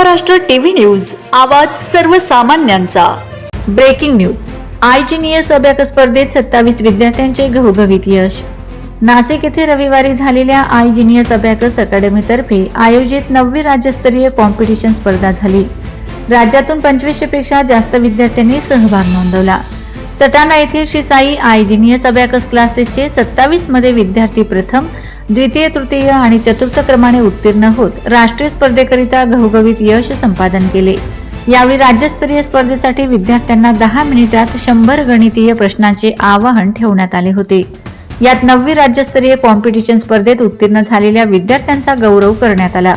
Maharashtra TV news आवाज सर्वसामान्यांचा. Breaking news. आयजीनियस अभ्यास स्पर्धेत सत्तावीस विद्यार्थ्यांचे घवघवीत यश. नाशिक येथे रविवारी झालेल्या आयजिनियस अभ्याकस अकादमीतर्फे आयोजित नववी राज्यस्तरीय कॉम्पिटिशन स्पर्धा झाली. राज्यातून पंचवीसशेपेक्षा जास्त विद्यार्थ्यांनी सहभाग नोंदवला. सटाणा येथील श्री साई आयजिनियस अभ्याकस क्लासेसचे सत्तावीसमध्ये विद्यार्थी प्रथम द्वितीय तृतीय आणि चतुर्थ क्रमाने उत्तीर्ण होत. राष्ट्रीय स्पर्धेकरिता घवघवीत यश संपादन केले. यावेळी राज्यस्तरीय स्पर्धेसाठी विद्यार्थ्यांना दहा मिनिटात शंभर गणितीय प्रश्नांचे आवाहन ठेवण्यात आले होते. यात नववी राज्यस्तरीय कॉम्पिटिशन स्पर्धेत उत्तीर्ण झालेल्या विद्यार्थ्यांचा गौरव करण्यात आला.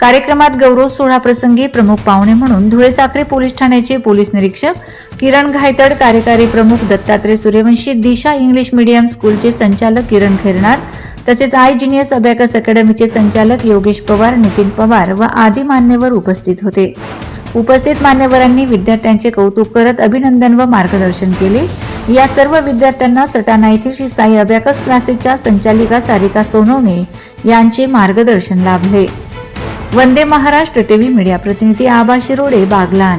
कार्यक्रमात गौरव सोहळा प्रसंगी प्रमुख पाहुणे म्हणून धुळे साखरे पोलीस ठाण्याचे पोलीस निरीक्षक किरण घायतड कार्यकारी प्रमुख दत्तात्रय सूर्यवंशी दिशा इंग्लिश मीडियम स्कूलचे संचालक किरण खैरनार तसेच आय जिनियस अभ्याकस अकॅडमीचे संचालक योगेश पवार नितीन पवार व आदी मान्यवर उपस्थित होते. उपस्थित मान्यवरांनी विद्यार्थ्यांचे कौतुक करत अभिनंदन व मार्गदर्शन केले. या सर्व विद्यार्थ्यांना सटाणा येथील श्री साई अभ्याकस क्लासेसच्या संचालिका सारिका सोनवणे यांचे मार्गदर्शन लाभले. वंदे महाराष्ट्र टीव्ही मीडिया प्रतिनिधी आबा शिरोडे बागलान.